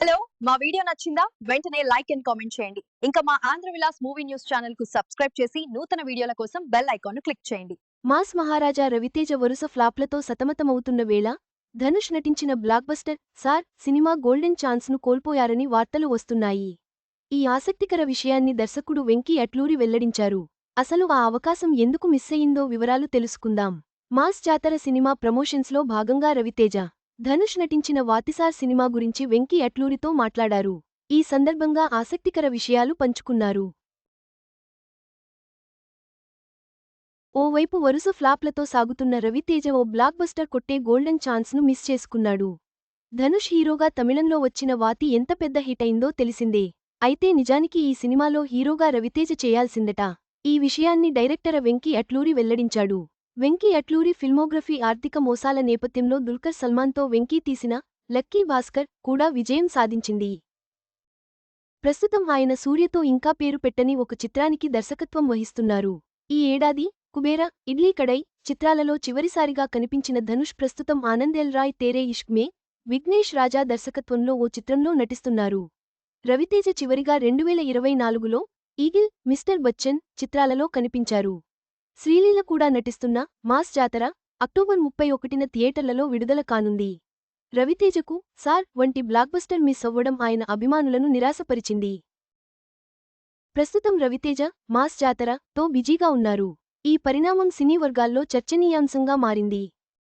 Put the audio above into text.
Hello మా video నచ్చిందా? వెంటనే లైక్ అండ్ కామెంట్ చేయండి. ఇంకా మా ఆంధ్ర విలాస్ మూవీ న్యూస్ ఛానల్కు సబ్స్క్రైబ్ చేసి నూతన వీడియోల కోసం బెల్ ఐకాన్ క్లిక్ చేయండి. మాస్ మహారాజా రవితేజ వరుస ఫ్లాప్లతో సతమతమవుతున్న వేళ ధనుష్ నటించిన బ్లాక్బస్టర్ సార్ సినిమా గోల్డెన్ ఛాన్స్ను కోల్పోయారని వార్తలు వస్తున్నాయి. ఈ ఆసక్తికర విషయాన్ని దర్శకుడు వెంకీ అట్లూరి వెల్లడించారు. అసలు ఆ అవకాశం ఎందుకు మిస్సయిందో వివరాలు తెలుసుకుందాం. మాస్ జాతర సినిమా ప్రమోషన్స్లో భాగంగా రవితేజ ధనుష్ నటించిన వాతిసార్ సినిమా గురించి వెంకీ అట్లూరితో మాట్లాడారు. ఈ సందర్భంగా ఆసక్తికర విషయాలు పంచుకున్నారు. ఓవైపు వరుస ఫ్లాప్లతో సాగుతున్న రవితేజ ఓ బ్లాక్బస్టర్ కొట్టే గోల్డెన్ ఛాన్స్ను మిస్ చేసుకున్నాడు. ధనుష్ హీరోగా తమిళంలో వచ్చిన వాతి ఎంత పెద్ద హిట్ అయిందో తెలిసిందే. అయితే నిజానికి ఈ సినిమాలో హీరోగా రవితేజ చేయాల్సిందట. ఈ విషయాన్ని డైరెక్టర్ వెంకీ అట్లూరి వెల్లడించాడు. వెంకీ అట్లూరి ఫిల్మోగ్రఫీ ఆర్థిక మోసాల నేపథ్యంలో దుల్కర్ సల్మాన్తో వెంకీ తీసిన లక్కీ భాస్కర్ కూడా విజయం సాధించింది. ప్రస్తుతం ఆయన సూర్యతో ఇంకా పేరు పెట్టని ఒక చిత్రానికి దర్శకత్వం వహిస్తున్నారు. ఈ ఏడాది కుబేర ఇడ్లీ కడై చిత్రాలలో చివరిసారిగా కనిపించిన ధనుష్ ప్రస్తుతం ఆనందేల్ రాయ్ తేరే ఇష్క్ మే విఘ్నేష్ రాజా దర్శకత్వంలో ఓ చిత్రంలో నటిస్తున్నారు. రవితేజ చివరిగా రెండువేల ఇరవై నాలుగులో ఈగిల్ మిస్టర్ బచ్చన్ చిత్రాలలో కనిపించారు. శ్రీలీల కూడా నటిస్తున్న మాస్ జాతర అక్టోబర్ ముప్పై ఒకటిన థియేటర్లలో విడుదల కానుంది. రవితేజకు సార్ వంటి బ్లాక్బస్టర్ మిస్ అవ్వడం ఆయన అభిమానులను నిరాశపరిచింది. ప్రస్తుతం రవితేజ మాస్ జాతర తో బిజీగా ఉన్నారు. ఈ పరిణామం సినీ వర్గాల్లో చర్చనీయాంశంగా మారింది.